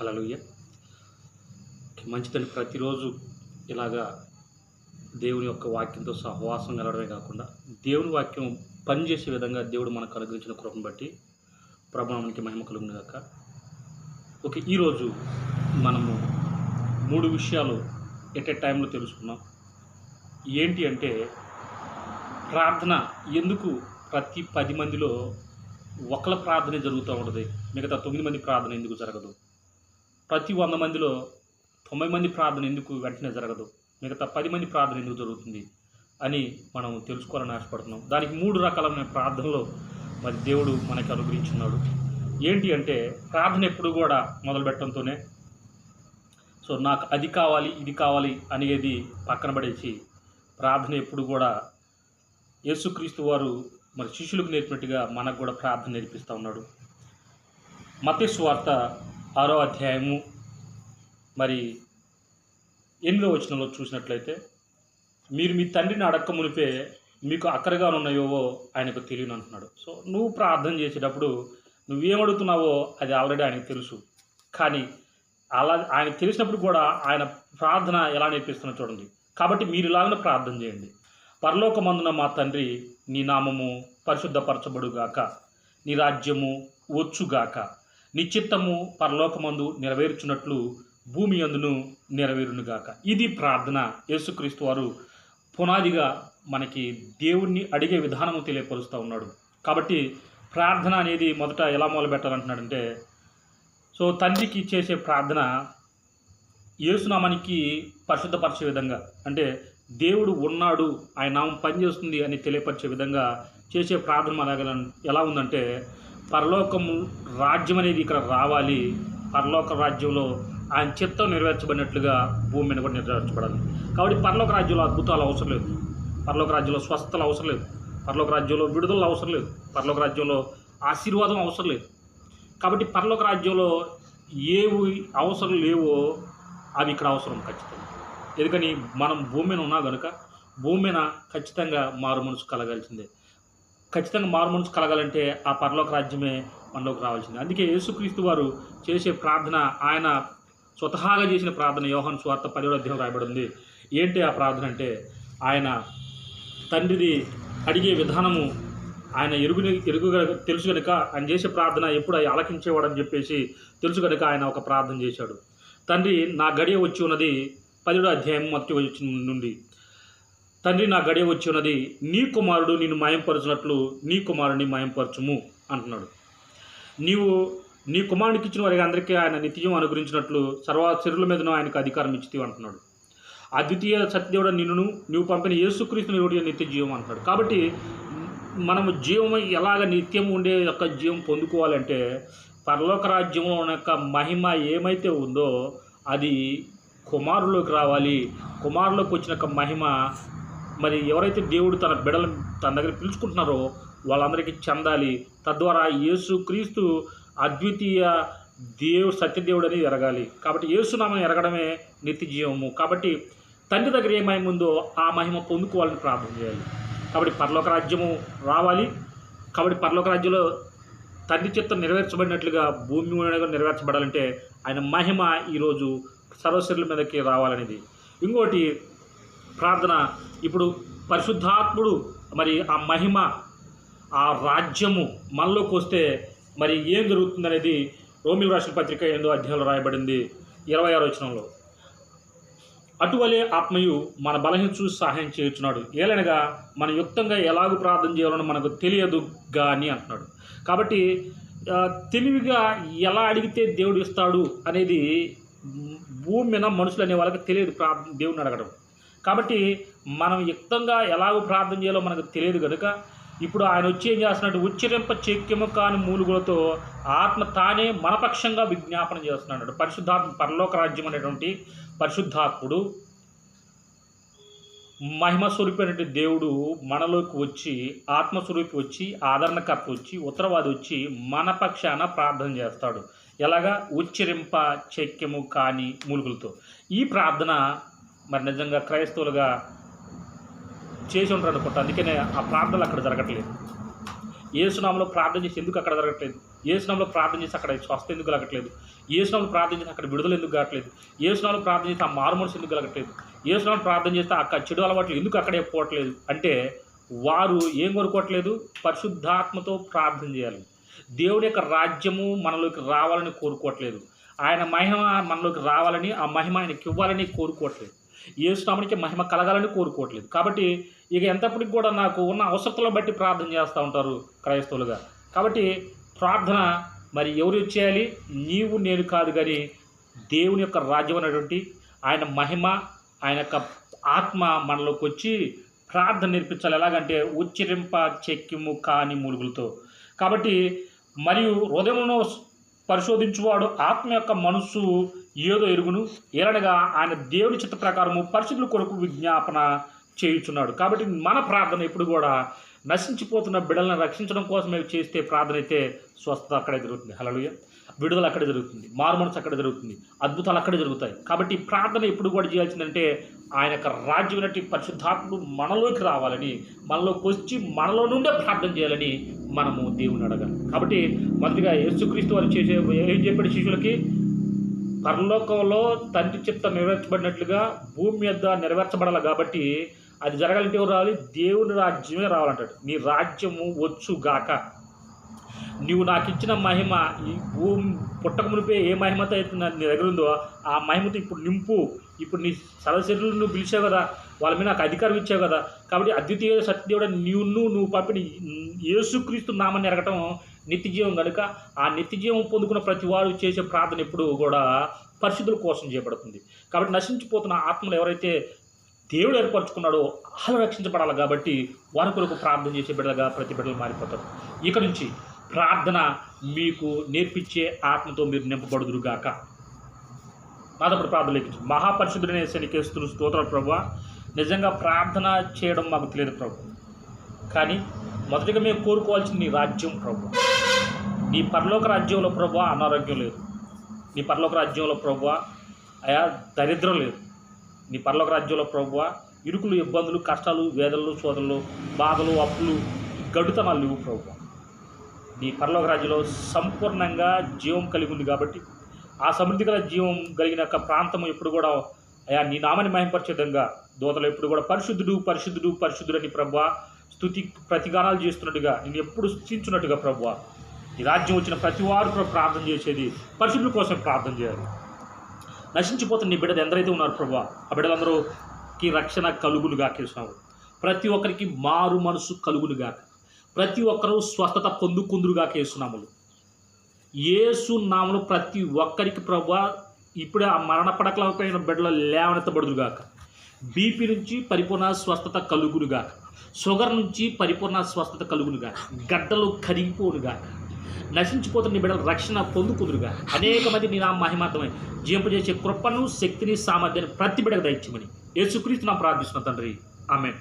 Alleluia మంచిదని ప్రతిరోజు ఇలాగా దేవుని యొక్క వాక్యంతో సహవాసం కలడమే కాకుండా దేవుని వాక్యం పనిచేసే విధంగా దేవుడు మనకు అనుగ్రహించిన కృపను బట్టి ప్రభావానికి మహిమ కలుగును కాక ఓకే ఈరోజు మనము మూడు విషయాలు ఎట్ ఏ టైంలో తెలుసుకున్నాం. ఏంటి అంటే ప్రార్థన ఎందుకు ప్రతి పది మందిలో ఒకళ్ళ ప్రార్థనే జరుగుతూ ఉంటుంది మిగతా తొమ్మిది మంది ప్రార్థన ఎందుకు జరగదు? ప్రతి వంద మందిలో తొంభై మంది ప్రార్థన ఎందుకు వెంటనే జరగదు? మిగతా పది మంది ప్రార్థన ఎందుకు జరుగుతుంది? అని మనం తెలుసుకోవాలని ఆశపడుతున్నాం. దానికి మూడు రకాలైన ప్రార్థనలో మరి దేవుడు మనకి అనుగ్రహించున్నాడు. ఏంటి అంటే ప్రార్థన ఎప్పుడు కూడా మొదలు పెట్టడంతోనే సో నాకు అది కావాలి ఇది కావాలి అనేది పక్కన పడేసి ప్రార్థన ఎప్పుడు కూడా యేసుక్రీస్తు వారు మరి శిష్యులకు నేర్పినట్టుగా మనకు కూడా ప్రార్థన నేర్పిస్తూ ఉన్నాడు. మతేశ్వార్త ఆరో అధ్యాయము మరి ఎనిమిదో వచనంలో చూసినట్లయితే మీరు మీ తండ్రిని అడక్క మునిపే మీకు అక్కరగా ఉన్నాయోవో ఆయనకు తెలియను అంటున్నాడు. సో నువ్వు ప్రార్థన చేసేటప్పుడు నువ్వేం అడుగుతున్నావో అది ఆల్రెడీ ఆయనకు తెలుసు. కానీ అలా ఆయనకు తెలిసినప్పుడు కూడా ఆయన ప్రార్థన ఎలా నేర్పిస్తున్నా చూడండి. కాబట్టి మీరు ఇలాగనే ప్రార్థన చేయండి. పరలోకమందున మా తండ్రి నీ నామము పరిశుద్ధపరచబడుగాక నీ రాజ్యము వచ్చుగాక. నిశ్చిత్తము పరలోకమందు నెరవేర్చున్నట్లు భూమి అందును నెరవేరునుగాక. ఇది ప్రార్థన. యేసుక్రీస్తు వారు పునాదిగా మనకి దేవుణ్ణి అడిగే విధానము తెలియపరుస్తూ ఉన్నాడు. కాబట్టి ప్రార్థన అనేది మొదట ఎలా మొదలుపెట్టాలంటున్నాడంటే సో తండ్రికి చేసే ప్రార్థన యేసునామానికి పరిశుద్ధపరిచే విధంగా అంటే దేవుడు ఉన్నాడు ఆయన నామం పనిచేస్తుంది అని తెలియపరిచే విధంగా చేసే ప్రార్థన మన ఎలా ఉందంటే పరలోకము రాజ్యం అనేది ఇక్కడ రావాలి. పరలోక రాజ్యంలో ఆయన చిత్తం నెరవేర్చబడినట్లుగా భూమి మీద కూడా నెరవేర్చబడాలి. కాబట్టి పరలోక రాజ్యంలో అద్భుతాలు అవసరం లేదు. పరలోక రాజ్యంలో స్వస్థతలు అవసరం లేదు. పరలోక రాజ్యంలో విడుదల అవసరం లేదు. పరలోక రాజ్యంలో ఆశీర్వాదం అవసరం లేదు. కాబట్టి పరలోక రాజ్యంలో ఏవి అవసరం లేవో అవి ఇక్కడ అవసరం ఖచ్చితంగా. ఎందుకని? మనం భూమి మీద ఉన్నా కనుక భూమి మీద ఖచ్చితంగా మారు మనసు కలగాల్సిందే. ఖచ్చితంగా మారు మనసు కలగాలంటే ఆ పరలోక రాజ్యమే మనలోకి రావాల్సింది. అందుకే యేసుక్రీస్తు వారు చేసే ప్రార్థన ఆయన స్వతహాగా చేసిన ప్రార్థన యోహన్ స్వార్థ పదిహేడు అధ్యాయం రాయబడి ఉంది ఏంటి ఆ ప్రార్థన అంటే ఆయన తండ్రిది అడిగే విధానము ఆయన ఎరుగుని ఎరుగు తెలుసు కనుక ఆయన చేసే ప్రార్థన ఎప్పుడు ఆయన ఆలకించేవాడని చెప్పేసి తెలుసు కనుక ఆయన ఒక ప్రార్థన చేశాడు. తండ్రి నా గడియ వచ్చి ఉన్నది పదిహేడు అధ్యాయం మొదటి వచ్చి నుండి. తండ్రి నా గడియ వచ్చి ఉన్నది. నీ కుమారుడు నిన్ను మాయంపరచినట్లు నీ కుమారుడిని మాయంపరచుము అంటున్నాడు. నీవు నీ కుమారునికి ఇచ్చిన వారికి అందరికీ ఆయన నిత్యం అనుగ్రహించినట్లు సర్వ శరీరుల మీదను ఆయనకు అధికారం ఇచ్చితే అంటున్నాడు. అద్వితీయ సత్యదేవుడు నిన్ను నువ్వు పంపిన యేసుక్రీస్తుని దేవుడి నిత్య జీవం అంటున్నాడు. కాబట్టి మనము జీవం ఎలాగ నిత్యం ఉండే యొక్క జీవం పొందుకోవాలంటే పరలోక రాజ్యంలో ఉన్న యొక్క మహిమ ఏమైతే ఉందో అది కుమారులోకి రావాలి. కుమారులోకి వచ్చిన యొక్క మహిమ మరి ఎవరైతే దేవుడు తన బిడలు తన దగ్గర పిలుచుకుంటున్నారో వాళ్ళందరికీ చెందాలి. తద్వారా యేసు క్రీస్తు అద్వితీయ దేవు సత్యదేవుడు అనేది ఎరగాలి. కాబట్టి యేసునామం ఎరగడమే నిత్య జీవము. కాబట్టి తండ్రి దగ్గర ఏ మహిమ ఉందో ఆ మహిమ పొందుకోవాలని ప్రార్థన చేయాలి. కాబట్టి పరలోక రాజ్యము రావాలి. కాబట్టి పరలోక రాజ్యంలో తండ్రి చిత్తం నెరవేర్చబడినట్లుగా భూమి నెరవేర్చబడాలంటే ఆయన మహిమ ఈరోజు సర్వశరుల మీదకి రావాలనేది. ఇంకోటి ప్రార్థన. ఇప్పుడు పరిశుద్ధాత్ముడు మరి ఆ మహిమ ఆ రాజ్యము మనలోకి వస్తే మరి ఏం జరుగుతుందనేది రోమిల్ రాసిన పత్రిక ఎనిమిదో అధ్యాయంలో రాయబడింది ఇరవై ఆరు వచనంలో. అటువలే ఆత్మయు మన బలహీన చూసి సహాయం చేయుచున్నాడు. ఏలనగా మన యుక్తంగా ఎలాగూ ప్రార్థన చేయాలని మనకు తెలియదు కానీ అంటున్నాడు. కాబట్టి తెలివిగా ఎలా అడిగితే దేవుడు ఇస్తాడు అనేది భూమి మీద మనుషులు అనే వాళ్ళకి తెలియదు ప్రా దేవుడిని అడగడం కాబట్టి మనం యుక్తంగా ఎలాగో ప్రార్థన చేయాలో మనకు తెలియదు కనుక ఇప్పుడు ఆయన వచ్చి ఏం చేస్తున్నాడు? ఉచ్చరింప చెక్యము కాని మూలుగులతో ఆత్మ తానే మనపక్షంగా విజ్ఞాపన చేస్తున్నాడు. పరిశుద్ధాత్మ పరలోక రాజ్యం అనేటువంటి పరిశుద్ధాత్ముడు మహిమ స్వరూపైనటువంటి దేవుడు మనలోకి వచ్చి ఆత్మస్వరూపి వచ్చి ఆదరణకర్త వచ్చి ఉత్తరవాది వచ్చి మన పక్షాన ప్రార్థన చేస్తాడు. ఎలాగా? ఉచ్చరింప చెక్యము కాని మూలుగులతో. ఈ ప్రార్థన మరి నిజంగా క్రైస్తవులుగా చేసి ఉంటారు అనుకుంటా. అందుకనే ఆ ప్రార్థనలు అక్కడ జరగట్లేదు. ఏసునామలో ప్రార్థన చేసి ఎందుకు అక్కడ జరగట్లేదు? ఏసునామలో ప్రార్థన చేసి అక్కడ స్వస్థ ఎందుకు కలగట్లేదు? ఏసునామలో ప్రార్థన చేసి అక్కడ విడుదల ఎందుకు కావట్లేదు ఏసునామలో ప్రార్థన చేస్తే ఆ మారుమనసు ఎందుకు కలగట్లేదు? ఏసునామలో ప్రార్థన చేస్తే అక్కడ చెడు అలవాట్లు ఎందుకు అక్కడే పోవట్లేదు? అంటే వారు ఏం కోరుకోవట్లేదు? పరిశుద్ధాత్మతో ప్రార్థన చేయాలి. దేవుని యొక్క రాజ్యము మనలోకి రావాలని కోరుకోవట్లేదు. ఆయన మహిమ మనలోకి రావాలని ఆ మహిమ ఆయనకి ఇవ్వాలని కోరుకోవట్లేదు. ఏసునామనికి మహిమ కలగాలని కోరుకోవట్లేదు. కాబట్టి ఇక ఎంతప్పటికి కూడా నాకు ఉన్న అవసరతలను బట్టి ప్రార్థన చేస్తూ ఉంటారు క్రైస్తవులుగా. కాబట్టి ప్రార్థన మరి ఎవరు చేయాలి? నీవు నేను కాదు కానీ దేవుని యొక్క రాజ్యం అనేటువంటి ఆయన మహిమ ఆయన యొక్క ఆత్మ మనలోకి వచ్చి ప్రార్థన నేర్పించాలి. ఎలాగంటే ఉచ్చరింప చెక్కిము కాని మూలుగులతో. కాబట్టి మరియు హృదయమును పరిశోధించువాడు ఆత్మ యొక్క మనస్సు ఏదో ఎరుగును ఏలనగా ఆయన దేవుని చిత్త ప్రకారము పరిస్థితుల కొరకు విజ్ఞాపన చేయుచున్నాడు. కాబట్టి మన ప్రార్థన ఎప్పుడు కూడా నశించిపోతున్న బిడ్డలను రక్షించడం కోసమే చేస్తే ప్రార్థన అయితే స్వస్థత అక్కడే జరుగుతుంది. హలలుయ విడుదల అక్కడే జరుగుతుంది. మారుమనసు అక్కడ జరుగుతుంది. అద్భుతాలు అక్కడే జరుగుతాయి. కాబట్టి ప్రార్థన ఎప్పుడు కూడా చేయాల్సిందంటే ఆయన యొక్క రాజ్యమైనటువంటి పరిశుద్ధాత్ముడు మనలోకి రావాలని మనలోకి వచ్చి మనలో నుండే ప్రార్థన చేయాలని మనము దేవుని అడగాలి. కాబట్టి మొదటిగా యేసుక్రీస్తు వారు చేసే ఏం చెప్పాడు శిష్యులకి? పరలోకంలో తండ్రి చిత్తం నెరవేర్చబడినట్లుగా భూమి మీద నెరవేర్చబడాలి కాబట్టి అది జరగాలంటే ఎవరు రావాలి? దేవుని రాజ్యమే రావాలంటాడు. నీ రాజ్యము వచ్చు గాక నీవు నాకు ఇచ్చిన మహిమ ఈ భూమి పుట్టక మునిపే ఏ మహిమతో అయితే నీ దగ్గర ఉందో ఆ మహిమతో ఇప్పుడు నింపు. ఇప్పుడు నీ సరశరీరులు నువ్వు పిలిచావు కదా వాళ్ళ మీద నాకు అధికారం ఇచ్చావు కదా. కాబట్టి అద్వితీయ సత్యదేవుడు నీవు నువ్వు పంపిన యేసుక్రీస్తు నామని ఎరగటం నిత్యజీవం కనుక ఆ నిత్యజీవం పొందుకున్న ప్రతి వారు చేసే ప్రార్థన ఎప్పుడు కూడా పరిశుద్ధుల కోసం చేయబడుతుంది. కాబట్టి నశించిపోతున్న ఆత్మలు ఎవరైతే దేవుడు ఏర్పరచుకున్నాడో వాళ్ళు రక్షించబడాలి కాబట్టి వారి కొరకు ప్రార్థన చేసే బిడ్డలుగా ప్రతి బిడ్డలు మారిపోతారు. ఇక నుంచి ప్రార్థన మీకు నేర్పించే ఆత్మతో మీరు నింపబడుదురుగాక. మాదప్పుడు ప్రార్థన లేఖించు మహాపరిశుద్ధుడనే శనికేస్తున్న స్తోత్రాలు ప్రభు నిజంగా ప్రార్థన చేయడం మాకు తెలియదు ప్రభు. కానీ మొదటిగా మేము కోరుకోవాల్సింది నీ రాజ్యం ప్రభు. నీ పరలోక రాజ్యంలో ప్రభు అనారోగ్యం లేదు. నీ పరలోక రాజ్యంలో ప్రభు అయా దరిద్రం లేదు. నీ పరలోక రాజ్యంలో ప్రభు ఇరుకులు ఇబ్బందులు కష్టాలు వేదనలు శోధనలు బాధలు అప్పులు గడుతనాలు లేవు ప్రభు. నీ పరలోక రాజ్యంలో సంపూర్ణంగా జీవం కలిగి ఉంది కాబట్టి ఆ సమృద్ధి గల జీవం కలిగిన యొక్క ప్రాంతం ఎప్పుడు కూడా అయా నీ నామని మహింపరిచే విధంగా దోతలు ఎప్పుడు కూడా పరిశుద్ధుడు పరిశుద్ధుడు పరిశుద్ధుడు అని ప్రభు స్థుతి ప్రతిగానాలు చేస్తున్నట్టుగా నేను ఎప్పుడు స్థుతించున్నట్టుగా ప్రభు ఈ రాజ్యం వచ్చిన ప్రతి వారు కూడా ప్రార్థన చేసేది పరిశుద్ధుల కోసం ప్రార్థన చేయాలి. నశించిపోతున్న నీ బిడ్డలు ఎందరైతే ఉన్నారు ప్రభు ఆ బిడ్డలందరూకి రక్షణ కలుగులుగా కేసినావు ప్రతి ఒక్కరికి మారు మనసు కలుగులుగాక ప్రతి ఒక్కరూ స్వస్థత పొందుకుందురుగా కేసునాములు ఏసు నామలు ప్రతి ఒక్కరికి ప్రభు ఇప్పుడే ఆ మరణ పడకలపైన బిడ్డలు లేవనెత్తబడుదురుగాక. బీపీ నుంచి పరిపూర్ణ స్వస్థత కలుగునుగాక. షుగర్ నుంచి పరిపూర్ణ స్వస్థత కలుగునుగాక. గడ్డలు కరిగిపోనుగాక. నశించిపోతున్న నీ బిడ్డల రక్షణ పొందుకుదురుగా అనేక మంది నీ నా మహిమార్థమై జీవింపజేసే కృపను శక్తిని సామర్థ్యాన్ని ప్రతి బిడ్డకు దయచమని యేసుక్రీస్తు నా ప్రార్థిస్తున్న తండ్రి. ఆమె